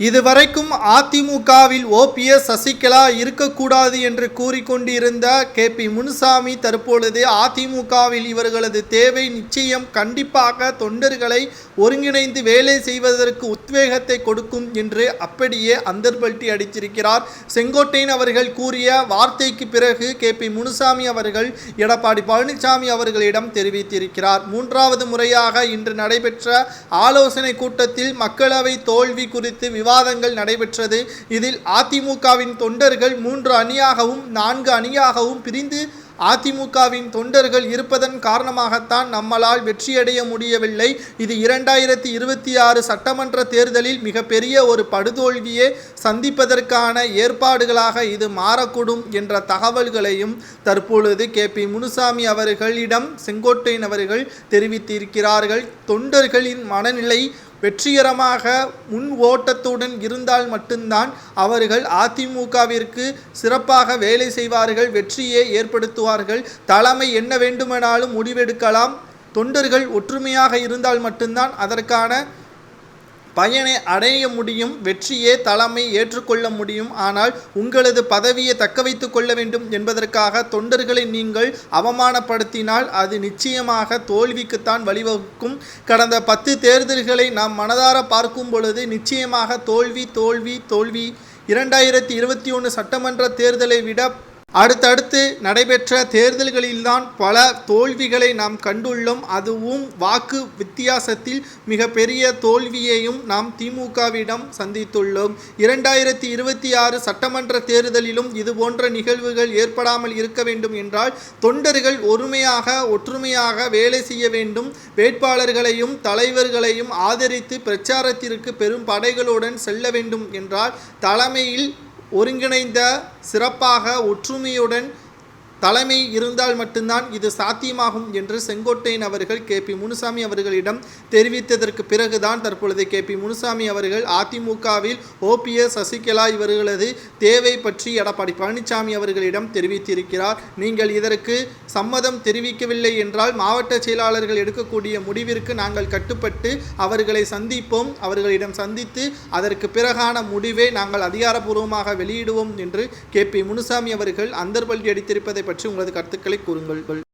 இதுவரைக்கும் அதிமுகவில் ஓபிஎஸ் சசிகலா இருக்கக்கூடாது என்று கூறிக்கொண்டிருந்த கே பி முனுசாமி தற்பொழுது அதிமுகவில் இவர்களது தேவை நிச்சயம் கண்டிப்பாக தொண்டர்களை ஒருங்கிணைந்து வேலை செய்வதற்கு உத்வேகத்தை கொடுக்கும் என்று அப்படியே அந்தர்பல்ட்டி அடித்திருக்கிறார். செங்கோட்டையன் அவர்கள் கூறிய வார்த்தைக்கு பிறகு கே பி முனுசாமி அவர்கள் எடப்பாடி பழனிசாமி அவர்களிடம் தெரிவித்திருக்கிறார். மூன்றாவது முறையாக இன்று நடைபெற்ற ஆலோசனை கூட்டத்தில் மக்களவை தோல்வி குறித்து விவாதங்கள் நடைபெற்றது. இதில் அதிமுகவின் தொண்டர்கள் மூன்று அணியாகவும் நான்கு அணியாகவும் பிரிந்து அதிமுகவின் தொண்டர்கள் இருப்பதன் காரணமாகத்தான் நம்மளால் வெற்றியடைய முடியவில்லை. இது இரண்டாயிரத்தி இருபத்தி ஆறு சட்டமன்ற தேர்தலில் மிகப்பெரிய ஒரு படுதோல்வியை சந்திப்பதற்கான ஏற்பாடுகளாக இது மாறக்கூடும் என்ற தகவல்களையும் தற்பொழுது கே. பி. முனுசாமி அவர்களிடம் செங்கோட்டையன் அவர்கள் தெரிவித்திருக்கிறார்கள். தொண்டர்களின் மனநிலை வெற்றிகரமாக முன் ஓட்டத்துடன் இருந்தால் மட்டும்தான் அவர்கள் அதிமுகவிற்கு சிறப்பாக வேலை செய்வார்கள் வெற்றியை ஏற்படுத்துவார்கள். தலைமை என்ன வேண்டுமானாலும் முடிவெடுக்கலாம். தொண்டர்கள் ஒற்றுமையாக இருந்தால் மட்டும்தான் அதற்கான பயனை அடைய முடியும் வெற்றியே தலைமை ஏற்றுக்கொள்ள முடியும். ஆனால் உங்களது பதவியை தக்க வைத்துக் கொள்ள வேண்டும் என்பதற்காக தொண்டர்களை நீங்கள் அவமானப்படுத்தினால் அது நிச்சயமாக தோல்விக்குத்தான் வழிவகுக்கும். கடந்த பத்து தேர்தல்களை நாம் மனதார பார்க்கும் பொழுது நிச்சயமாக தோல்வி தோல்வி தோல்வி. இரண்டாயிரத்தி இருபத்தி ஒன்று சட்டமன்ற தேர்தலை விட அடுத்தடுத்து நடைபெற்ற தேர்தல்களில்தான் பல தோல்விகளை நாம் கண்டுள்ளோம். அதுவும் வாக்கு வித்தியாசத்தில் மிகப்பெரிய தோல்வியையும் நாம் திமுகவிடம் சந்தித்துள்ளோம். இரண்டாயிரத்தி இருபத்தி ஆறு சட்டமன்ற தேர்தலிலும் இது போன்ற நிகழ்வுகள் ஏற்படாமல் இருக்க வேண்டும் என்றால் தொண்டர்கள் ஒருமையாக ஒற்றுமையாக வேலை செய்ய வேண்டும். வேட்பாளர்களையும் தலைவர்களையும் ஆதரித்து பிரச்சாரத்திற்கு பெரும் படைகளுடன் செல்ல வேண்டும் என்றால் தலைமையில் ஒருங்கிணைந்த சிறப்பாக ஒற்றுமையுடன் தலைமை இருந்தால் மட்டும்தான் இது சாத்தியமாகும் என்று செங்கோட்டையன் அவர்கள் கே பி முனுசாமி அவர்களிடம் தெரிவித்ததற்கு பிறகுதான் தற்பொழுது கே பி முனுசாமி அவர்கள் அதிமுகவில் ஓபிஎஸ் சசிகலா இவர்களது தேவை பற்றி எடப்பாடி பழனிசாமி அவர்களிடம் தெரிவித்திருக்கிறார். நீங்கள் இதற்கு சம்மதம் தெரிவிக்கவில்லை என்றால் மாவட்ட செயலாளர்கள் எடுக்கக்கூடிய முடிவிற்கு நாங்கள் கட்டுப்பட்டு அவர்களை சந்திப்போம். அவர்களிடம் சந்தித்து அதற்கு பிறகான முடிவை நாங்கள் அதிகாரப்பூர்வமாக வெளியிடுவோம் என்று கே பி முனுசாமி அவர்கள் அந்தர்பல்டி அடித்திருப்பதை பற்றி உங்களது கருத்துக்களை கூறுங்கள்.